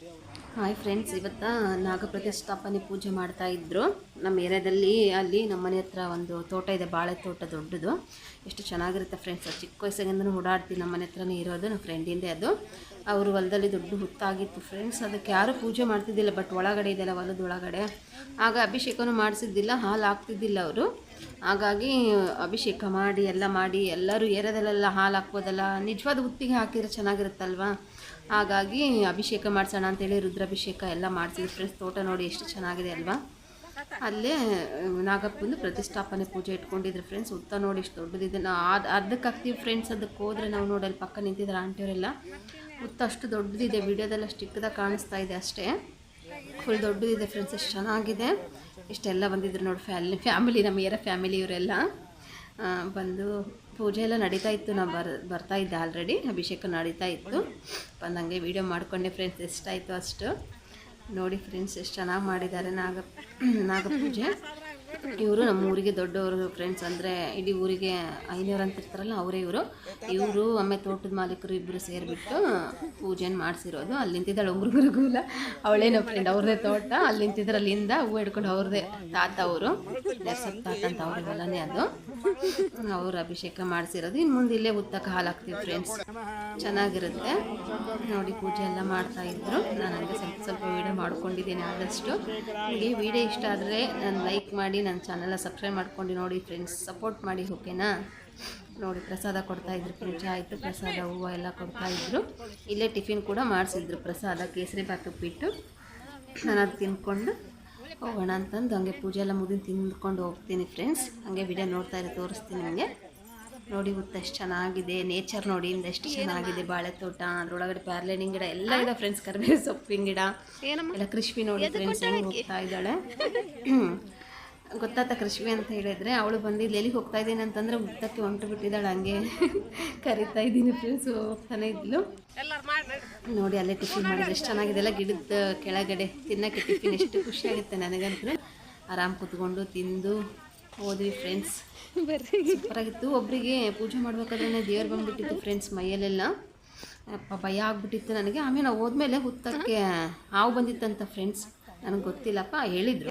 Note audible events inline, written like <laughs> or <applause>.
Hi friends ಇವತ್ತು ನಾಗಪ್ರತಿಷ್ಠಾಪನೆ ಪೂಜೆ ಮಾಡ್ತಾ ಇದ್ರು. ನಮ್ಮ ಏರಿಯಾದಲ್ಲಿ ಅಲ್ಲಿ ನಮ್ಮ ಮನೆ ಹತ್ರ ಒಂದು ತೋಟ ಇದೆ, ಬಾಳೆ ತೋಟ ದೊಡ್ಡದು. ಎಷ್ಟು ಚೆನ್ನಾಗಿರುತ್ತೆ ಫ್ರೆಂಡ್ಸ್ ಚಿಕ್ಕ ವಯಸ್ಸಾಗಿಂದನೂ ಓಡಾಡ್ತೀವಿ ನಮ್ಮ ಮನೆ ಹತ್ರನೇ ಇರೋದು, ನಮ್ಮ ಫ್ರೆಂಡಿಂದೇ ಅದು. ಅವರು ಹೊಲದಲ್ಲಿ ದೊಡ್ಡ ಹುತ್ತಾಗಿತ್ತು ಫ್ರೆಂಡ್ಸ್ ಅದಕ್ಕೆ ಯಾರೂ ಪೂಜೆ ಮಾಡ್ತಿದ್ದಿಲ್ಲ ಬಟ್ ಒಳಗಡೆ ಇದೆಲ್ಲ ಹೊಲದೊಳಗಡೆ ಆಗ ಅಭಿಷೇಕನೂ ಮಾಡಿಸಿದ್ದಿಲ್ಲ, ಹಾಲು ಹಾಕ್ತಿದ್ದಿಲ್ಲ ಅವರು. ಹಾಗಾಗಿ ಅಭಿಷೇಕ ಮಾಡಿ, ಎಲ್ಲ ಮಾಡಿ, ಎಲ್ಲರೂ ಏರಿಯಾದಲ್ಲೆಲ್ಲ ಹಾಲು ಹಾಕ್ಬೋದಲ್ಲ? ನಿಜವಾದ ಉತ್ತಿಗೆ ಹಾಕಿದ್ರೆ ಚೆನ್ನಾಗಿರುತ್ತಲ್ವಾ? ಹಾಗಾಗಿ ಅಭಿಷೇಕ ಮಾಡಿಸೋಣ ಅಂತೇಳಿ ರುದ್ರಾಭಿಷೇಕ ಎಲ್ಲ ಮಾಡ್ತೀವಿ ಫ್ರೆಂಡ್ಸ್ ತೋಟ ನೋಡಿ ಎಷ್ಟು ಚೆನ್ನಾಗಿದೆ ಅಲ್ವಾ? ಅಲ್ಲೇ ನಾಗಪ್ಪಂದು ಪ್ರತಿಷ್ಠಾಪನೆ ಪೂಜೆ ಇಟ್ಕೊಂಡಿದ್ರು ಫ್ರೆಂಡ್ಸ್ ಉತ್ತ ನೋಡಿ ಎಷ್ಟು ದೊಡ್ಡದಿದೆ. ನಾ ಅದು ಅರ್ಧಕ್ಕೆ ಹಾಕ್ತೀವಿ ಫ್ರೆಂಡ್ಸ್ ಅದಕ್ಕೆ ಹೋದ್ರೆ ನಾವು ನೋಡಿ ಪಕ್ಕ ನಿಂತಿದ್ರೆ ಆಂಟಿಯವರೆಲ್ಲ. ಉತ್ತ ಅಷ್ಟು ದೊಡ್ಡದಿದೆ. ವಿಡಿಯೋದಲ್ಲಿ ಅಷ್ಟು ಕಾಣಿಸ್ತಾ ಇದೆ ಅಷ್ಟೇ. ಫುಲ್ ದೊಡ್ಡದಿದೆ ಫ್ರೆಂಡ್ಸ್ ಎಷ್ಟು ಚೆನ್ನಾಗಿದೆ. ಇಷ್ಟೆಲ್ಲ ಬಂದಿದ್ರು ನೋಡಿ ಫ್ಯಾಲಿ ಫ್ಯಾಮಿಲಿ ನಮ್ಮ ಏರ ಫ್ಯಾಮಿಲಿ ಇವರೆಲ್ಲ. ಬಂದು ಪೂಜೆ ಎಲ್ಲ ನಡೀತಾ ಇತ್ತು. ನಾವು ಬರ್, ಬರ್ತಾ ಇದ್ದೆ ಆಲ್ರೆಡಿ ಅಭಿಷೇಕ ನಡೀತಾ ಇತ್ತು. ಬಂದಂಗೆ ವೀಡಿಯೋ ಮಾಡಿಕೊಂಡೆ ಫ್ರೆಂಡ್ಸ್ ಎಷ್ಟಾಯಿತು ಅಷ್ಟು. ನೋಡಿ ಫ್ರೆಂಡ್ಸ್ ಎಷ್ಟು ಚೆನ್ನಾಗಿ ಮಾಡಿದ್ದಾರೆ ನಾಗ, ನಾಗಪೂಜೆ. ಇವರು ನಮ್ಮ ಊರಿಗೆ ದೊಡ್ಡವರು ಫ್ರೆಂಡ್ಸ್ ಅಂದರೆ ಇಡೀ ಊರಿಗೆ ಐನೂರು ಅಂತ ಇರ್ತಾರಲ್ಲ, ಅವರೇ ಇವರು. ಇವರು ಒಮ್ಮೆ ತೋಟದ ಮಾಲೀಕರು ಇಬ್ಬರು ಸೇರಿಬಿಟ್ಟು ಪೂಜೆನ ಮಾಡಿಸಿರೋದು. ಅಲ್ಲಿ ನಿಂತಿದ್ದಾಳೆ ಉಂಗುರುಗುರುಗೂಲ ಅವಳೇ ಫ್ರೆಂಡ್ ಅವ್ರದ್ದೇ ತೋಟ. ಅಲ್ಲಿ ನಿಂತಿದ್ರೆ ಅಲ್ಲಿಂದ ಹೂವು ಹಿಡ್ಕೊಂಡು ಅವ್ರದ್ದೇ ತಾತ ಅವರು. ನರ್ಸಪ್ ತಾತ ಅಂತ ಅವ್ರಿಗೆಲ್ಲನೇ ಅದು. ಅವರು ಅಭಿಷೇಕ ಮಾಡಿಸಿರೋದು. ಇನ್ನು ಮುಂದೆ ಇಲ್ಲೇ ಉತ್ತಕ್ಕೆ ಹಾಲು ಹಾಕ್ತೀವಿ ಫ್ರೆಂಡ್ಸ್ ಚೆನ್ನಾಗಿರುತ್ತೆ. ನೋಡಿ ಪೂಜೆ ಎಲ್ಲ ಮಾಡ್ತಾ ಇದ್ರು. ನಾನು ಹಂಗೆ ಸ್ವಲ್ಪ ಸ್ವಲ್ಪ ವೀಡಿಯೋ ಮಾಡ್ಕೊಂಡಿದ್ದೀನಿ ಆದಷ್ಟು. ನಿಮಗೆ ವೀಡಿಯೋ ಇಷ್ಟ ಆದರೆ ನಾನು ಲೈಕ್ ಮಾಡಿ ನನ್ನ ಚಾನೆಲ್ನ ಸಬ್ಸ್ಕ್ರೈಬ್ ಮಾಡ್ಕೊಂಡು ನೋಡಿ ಫ್ರೆಂಡ್ಸ್ ಸಪೋರ್ಟ್ ಮಾಡಿ ಓಕೆನಾ? ನೋಡಿ ಪ್ರಸಾದ ಕೊಡ್ತಾ ಇದ್ರು ಪೂಜೆ ಆಯಿತು ಪ್ರಸಾದ ಹೂವು ಎಲ್ಲ ಕೊಡ್ತಾ ಇದ್ರು. ಇಲ್ಲೇ ಟಿಫಿನ್ ಕೂಡ ಮಾಡಿಸಿದ್ರು ಪ್ರಸಾದ ಕೇಸರಿ ಬಾತ್ ಉಪ್ಪಿಟ್ಟು. ನಾನು ಅದು ತಿನ್ಕೊಂಡು ಹೋಗೋಣ ಅಂತಂದು ಹಂಗೆ ಪೂಜೆ ಎಲ್ಲ ಮುಗಿದು ತಿಂದ್ಕೊಂಡು ಹೋಗ್ತೀನಿ ಫ್ರೆಂಡ್ಸ್. ಹಂಗೆ ವಿಡಿಯೋ ನೋಡ್ತಾ ಇರೋ ತೋರಿಸ್ತೀನಿ ನಿಮಗೆ. ನೋಡಿ ಗೊತ್ತ ಎಷ್ಟು ಚೆನ್ನಾಗಿದೆ ನೇಚರ್ ನೋಡಿ ಇಂದ ಎಷ್ಟು ಚೆನ್ನಾಗಿದೆ ಬಾಳೆ ತೋಟ ಅದ್ರೊಳಗಡೆ ಪ್ಯಾರ್ಲೇನಿಂಗ್ ಗಿಡ ಎಲ್ಲ ಇದೆ ಫ್ರೆಂಡ್ಸ್ ಕರಿಬೇವು ಸೊಪ್ಪಿನ ಗಿಡ ಎಲ್ಲ ಕೃಷಿ ನೋಡಿ ಫ್ರೆಂಡ್ಸ್ ಹೆಂಗೆ ಹೋಗ್ತಾ ಇದ್ದಾಳೆ. <laughs> ಗೊತ್ತಾತ ಕೃಷ್ವಿ ಅಂತ ಹೇಳಿದ್ರೆ ಅವಳು ಬಂದಿದ್ದು ಇಲ್ಲಿ ಎಲ್ಲಿಗೆ ಹೋಗ್ತಾ ಇದ್ದೀನಿ ಅಂತಂದ್ರೆ ಉತ್ತಕ್ಕೆ ಹೊಂಟು ಬಿಟ್ಟಿದ್ದಾಳೆ ಹಂಗೆ <laughs> ಕರಿತಾ ಇದ್ದೀನಿ ಫ್ರೆಂಡ್ಸ್ ಹೋಗ್ತಾನೆ ಇದ್ಲು. ನೋಡಿ ಅಲ್ಲೇ ಟಿಫಿನ್ ಮಾಡಿದ್ರೆ ಎಷ್ಟು ಚೆನ್ನಾಗಿದೆ ಎಲ್ಲ ಗಿಡದ ಕೆಳಗಡೆ ತಿನ್ನಕ್ಕೆ ಟಿಫಿನ್ ಎಷ್ಟು ಖುಷಿ ಆಗುತ್ತೆ ನನಗಂತೂ. ಆರಾಮ್ ಕುತ್ಕೊಂಡು ತಿಂದು ಹೋದ್ವಿ ಫ್ರೆಂಡ್ಸ್ ಸೂಪರಾಗಿತ್ತು. ಒಬ್ಬರಿಗೆ ಪೂಜೆ ಮಾಡ್ಬೇಕಾದ್ರೆ ದೇವ್ರು ಬಂದ್ಬಿಟ್ಟಿತ್ತು ಫ್ರೆಂಡ್ಸ್ ಮೈಯಲ್ಲೆಲ್ಲ. ಅಪ್ಪ ಭಯ ಆಗ್ಬಿಟ್ಟಿತ್ತು ನನಗೆ. ಆಮೇಲೆ ಹೋದ್ಮೇಲೆ ಹುತ್ತಕ್ಕೆ ಹಾವು ಬಂದಿತ್ತಂತ ಫ್ರೆಂಡ್ಸ್ ನನಗೆ ಗೊತ್ತಿಲ್ಲಪ್ಪ ಹೇಳಿದರು.